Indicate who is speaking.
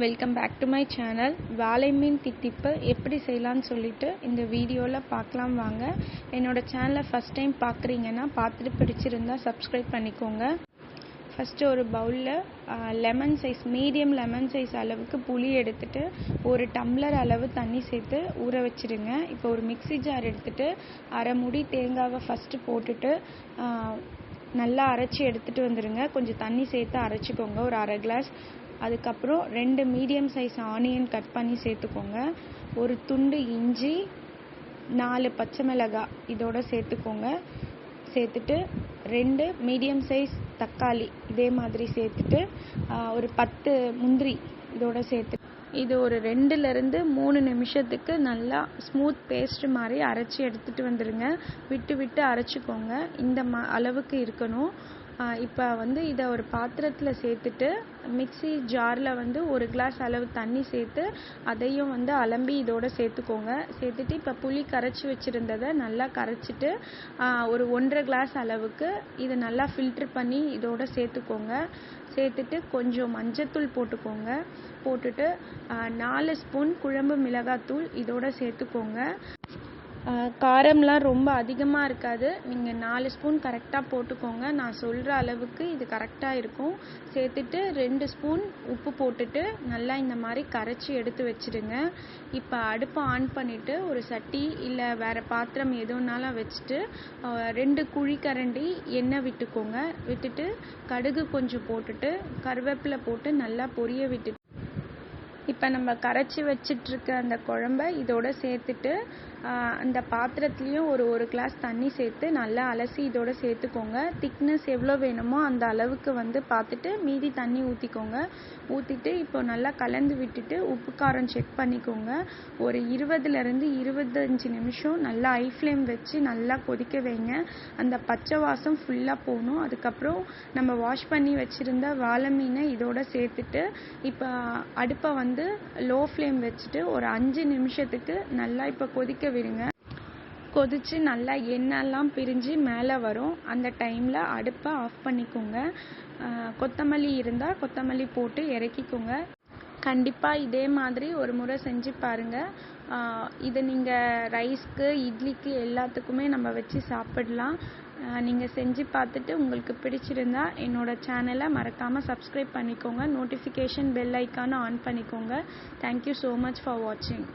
Speaker 1: Welcome back to my channel வாழை மீன் தித்திப்பு எப்படி செய்யலான்னு சொல்லிட்டு இந்த வீடியோவில் பார்க்கலாம் வாங்க. என்னோடய சேனலை ஃபஸ்ட் டைம் பார்க்குறீங்கன்னா பார்த்துட்டு பிடிச்சிருந்தா சப்ஸ்கிரைப் பண்ணிக்கோங்க. ஃபஸ்ட்டு ஒரு பவுலில் lemon size medium lemon size அளவுக்கு புளி எடுத்துட்டு ஒரு டம்ளர் அளவு தண்ணி சேர்த்து ஊற வச்சுருங்க. இப்போ ஒரு மிக்ஸி ஜார் எடுத்துகிட்டு அரை முடி தேங்காவை ஃபஸ்ட்டு போட்டுட்டு நல்லா அரைச்சி எடுத்துகிட்டு வந்துடுங்க கொஞ்சம் தண்ணி சேர்த்து அரைச்சிக்கோங்க. ஒரு அரை கிளாஸ் அதுக்கப்புறம் ரெண்டு மீடியம் சைஸ் ஆனியன் கட் பண்ணி சேர்த்துக்கோங்க. ஒரு துண்டு இஞ்சி நாலு பச்சை மிளகாய் இதோட சேர்த்துக்கோங்க. சேர்த்துட்டு ரெண்டு மீடியம் சைஸ் தக்காளி இதே மாதிரி சேர்த்துட்டு ஒரு பத்து முந்திரி இதோட சேர்த்து இது ஒரு ரெண்டுலேருந்து மூணு நிமிஷத்துக்கு நல்லா ஸ்மூத் பேஸ்ட் மாதிரி அரைச்சி எடுத்துகிட்டு வந்துடுங்க விட்டு விட்டு அரைச்சிக்கோங்க. இந்த ம அளவுக்கு இருக்கணும். இப்போ வந்து இதை ஒரு பாத்திரத்தில் சேர்த்துட்டு மிக்ஸி ஜாரில் வந்து ஒரு கிளாஸ் அளவு தண்ணி சேர்த்து அதையும் வந்து அலம்பி இதோடு சேர்த்துக்கோங்க. சேர்த்துட்டு இப்போ புளி கரைச்சி வச்சுருந்ததை நல்லா கரைச்சிட்டு ஒரு ஒன்றரை கிளாஸ் அளவுக்கு இதை நல்லா ஃபில்ட்ரு பண்ணி இதோட சேர்த்துக்கோங்க. சேர்த்துட்டு கொஞ்சம் மஞ்சத்தூள் போட்டுக்கோங்க. போட்டுட்டு நாலு ஸ்பூன் குழம்பு மிளகாத்தூள் இதோட சேர்த்துக்கோங்க. காரம்லாம் ரொம்ப அதிகமாக இருக்காது. நீங்கள் நாலு ஸ்பூன் கரெக்டாக போட்டுக்கோங்க. நான் சொல்கிற அளவுக்கு இது கரெக்டாக இருக்கும். சேர்த்துட்டு ரெண்டு ஸ்பூன் உப்பு போட்டுட்டு நல்லா இந்த மாதிரி கரைச்சி எடுத்து வச்சுடுங்க. இப்போ அடுப்பை ஆன் பண்ணிவிட்டு ஒரு சட்டி இல்லை வேறு பாத்திரம் எதுனாலும் வச்சுட்டு ரெண்டு குழிக்கரண்டி எண்ணெய் விட்டுக்கோங்க. விட்டுட்டு கடுகு கொஞ்சம் போட்டுட்டு கருவேப்பிலை போட்டு நல்லா பொரிய விட்டு இப்போ நம்ம கரைச்சி வச்சிட்ருக்க அந்த குழம்ப இதோட சேர்த்துட்டு அந்த பாத்திரத்துலேயும் ஒரு ஒரு கிளாஸ் தண்ணி சேர்த்து நல்லா அலசி இதோட சேர்த்துக்கோங்க. திக்னஸ் எவ்வளோ வேணுமோ அந்த அளவுக்கு வந்து பார்த்துட்டு மீதி தண்ணி ஊற்றிக்கோங்க ஊற்றிட்டு இப்போ நல்லா கலந்து விட்டுட்டு உப்பு காரம் செக் பண்ணிக்கோங்க. ஒரு இருபதுலேருந்து இருபத்தஞ்சி நிமிஷம் நல்லா ஐ ஃப்ளேம் வச்சு நல்லா கொதிக்க வைங்க. அந்த பச்சை வாசம் ஃபுல்லாக போகணும். அதுக்கப்புறம் நம்ம வாஷ் பண்ணி வச்சுருந்த வாழை மீனை இதோட சேர்த்துட்டு இப்போ அடுப்பை வந்து வந்து லோ ஃப்ளேம் வச்சுட்டு ஒரு அஞ்சு நிமிஷத்துக்கு நல்லா இப்போ கொதிக்க விடுங்க. கொதித்து நல்லா எண்ணெய்லாம் பிரிஞ்சு மேலே வரும். அந்த டைமில் அடுப்பை ஆஃப் பண்ணிக்கோங்க. கொத்தமல்லி இருந்தால் கொத்தமல்லி போட்டு இறக்கிக்கோங்க. கண்டிப்பாக இதே மாதிரி ஒரு முறை செஞ்சு பாருங்கள் இதை நீங்கள் ரைஸ்க்கு இட்லிக்கு எல்லாத்துக்குமே நம்ம வச்சு சாப்பிடலாம். நீங்கள் செஞ்சு பார்த்துட்டு உங்களுக்கு பிடிச்சிருந்தா என்னோடய சேனலை மறக்காமல் சப்ஸ்கிரைப் பண்ணிக்கோங்க. நோட்டிஃபிகேஷன் பெல் ஐக்கானை ஆன் பண்ணிக்கோங்க. Thank you so much for வாட்சிங்